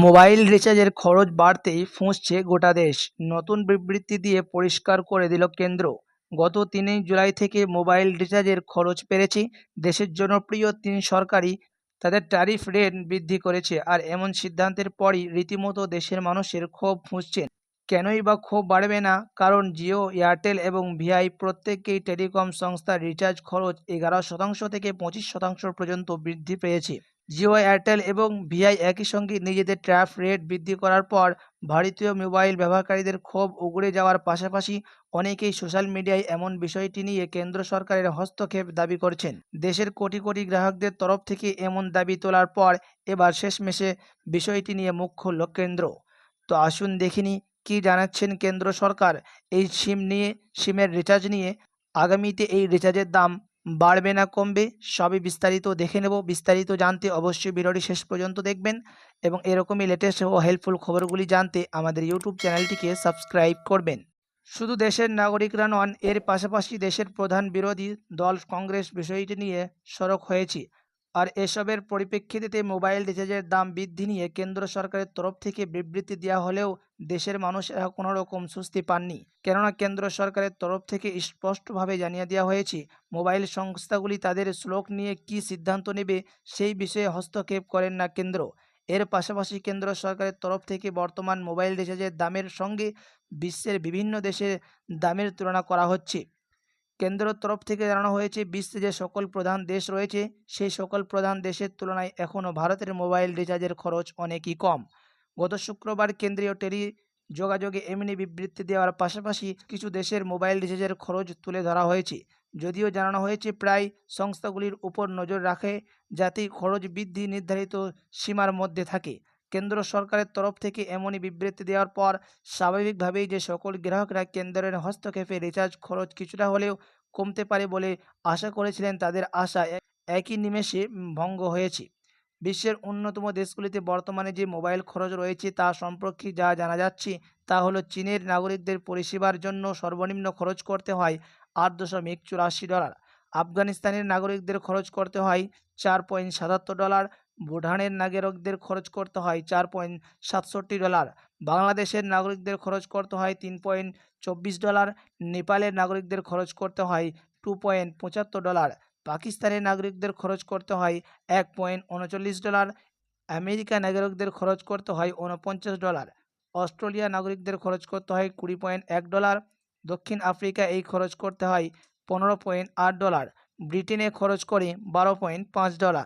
Mobile রিচার্জের খরচ বাড়তেই ফুঁসছে গোটা দেশ। নতুন বিবৃতি দিয়ে পরিষ্কার করে দিল কেন্দ্র। গত তিনই জুলাই থেকে মোবাইল রিচার্জের খরচ বেড়েছে দেশের জনপ্রিয় তিন সরকারি তাদের ট্যারিফ রেট বৃদ্ধি করেছে আর এমন সিদ্ধান্তের পরই রীতিমতো দেশের মানুষের ক্ষোভ ফুঁসছেন কেনই বা ক্ষোভ বাড়বে না? কারণ জিও, এয়ারটেল এবং ভিআই প্রত্যেকেই টেলিকম সংস্থার রিচার্জ খরচ এগারো শতাংশ থেকে পঁচিশ শতাংশ পর্যন্ত বৃদ্ধি পেয়েছে। জিও, এয়ারটেল এবং ভিআই একই সঙ্গে নিজেদের ট্র্যাফ রেট বৃদ্ধি করার পর ভারতীয় মোবাইল ব্যবহারকারীদের ক্ষোভ উগড়ে যাওয়ার পাশাপাশি অনেকেই সোশ্যাল মিডিয়ায় এমন বিষয়টি নিয়ে কেন্দ্র সরকারের হস্তক্ষেপ দাবি করছেন। দেশের কোটি কোটি গ্রাহকদের তরফ থেকে এমন দাবি তোলার পর এবার শেষমেশে বিষয়টি নিয়ে মুখ খুলল কেন্দ্র তো আসুন দেখিনি কি জানাচ্ছেন কেন্দ্র সরকার? এই সিম নিয়ে, সিমের রিচার্জ নিয়ে আগামীতে এই রিচার্জের দাম বাড়বে না কমবে, সবই বিস্তারিত দেখে নেব। বিস্তারিত জানতে অবশ্যই ভিডিওটি শেষ পর্যন্ত দেখবেন এবং এরকমই লেটেস্ট ও হেল্পফুল খবরগুলি জানতে আমাদের ইউটিউব চ্যানেলটিকে সাবস্ক্রাইব করবেন। শুধু দেশের নাগরিকরা নন, এর পাশাপাশি দেশের প্রধান বিরোধী দল কংগ্রেস বিষয়টি নিয়ে সড়ক হয়েছে। আর এসবের পরিপ্রেক্ষিতে মোবাইল রিচার্জের দাম বৃদ্ধি নিয়ে কেন্দ্র সরকারের তরফ থেকে বিবৃতি দেওয়া হলেও দেশের মানুষেরা কোনো রকম স্বস্তি পাননি। কেননা কেন্দ্র সরকারের তরফ থেকে স্পষ্টভাবে জানিয়ে দেওয়া হয়েছে, মোবাইল সংস্থাগুলি তাদের শ্লোক নিয়ে কী সিদ্ধান্ত নেবে সেই বিষয়ে হস্তক্ষেপ করেন না কেন্দ্র। এর পাশাপাশি কেন্দ্র সরকারের তরফ থেকে বর্তমান মোবাইল রিচার্জের দামের সঙ্গে বিশ্বের বিভিন্ন দেশের দামের তুলনা করা হচ্ছে। কেন্দ্রের তরফ থেকে জানানো হয়েছে, বিশ্বে যে সকল প্রধান দেশ রয়েছে, সেই সকল প্রধান দেশের তুলনায় এখনও ভারতের মোবাইল রিচার্জের খরচ অনেকই কম। গত শুক্রবার কেন্দ্রীয় টেলি যোগাযোগে এমনি বিবৃতি দেওয়ার পাশাপাশি কিছু দেশের মোবাইল রিচার্জের খরচ তুলে ধরা হয়েছে। যদিও জানানো হয়েছে, প্রায় সংস্থাগুলির উপর নজর রাখে যাতে খরচ বৃদ্ধি নির্ধারিত সীমার মধ্যে থাকে। কেন্দ্র সরকারের তরফ থেকে এমনই বিবৃতি দেওয়ার পর স্বাভাবিকভাবেই যে সকল গ্রাহকরা কেন্দ্রের হস্তক্ষেপে রিচার্জ খরচ কিছুটা হলেও কমতে পারে বলে আশা করেছিলেন তাদের আশা একই নিমেষে ভঙ্গ হয়েছে। বিশ্বের অন্যতম দেশগুলিতে বর্তমানে যে মোবাইল খরচ রয়েছে তা সম্পর্কে যা জানা যাচ্ছে তা হলো চীনের নাগরিকদের পরিষেবার জন্য সর্বনিম্ন খরচ করতে হয় আট দশমিক চুরাশি ডলার। আফগানিস্তানের নাগরিকদের খরচ করতে হয় চার পয়েন্ট সাতাত্তর ডলার। ভুটানের নাগরিকদের খরচ করতে হয় চার পয়েন্ট সাতষট্টি ডলার, বাংলাদেশের নাগরিকদের খরচ করতে হয় তিন পয়েন্ট চব্বিশ ডলার, নেপালের নাগরিকদের খরচ করতে হয় টু পয়েন্ট পঁচাত্তর ডলার, পাকিস্তানের নাগরিকদের খরচ করতে হয় এক পয়েন্ট উনচল্লিশ ডলার আমেরিকা নাগরিকদের খরচ করতে হয় উনপঞ্চাশ ডলার অস্ট্রেলিয়া নাগরিকদের খরচ করতে হয় কুড়ি পয়েন্ট এক ডলার, দক্ষিণ আফ্রিকা এই খরচ করতে হয় পনেরো পয়েন্ট আট ডলার, ব্রিটেনে খরচ করে বারো পয়েন্ট পাঁচ ডলার।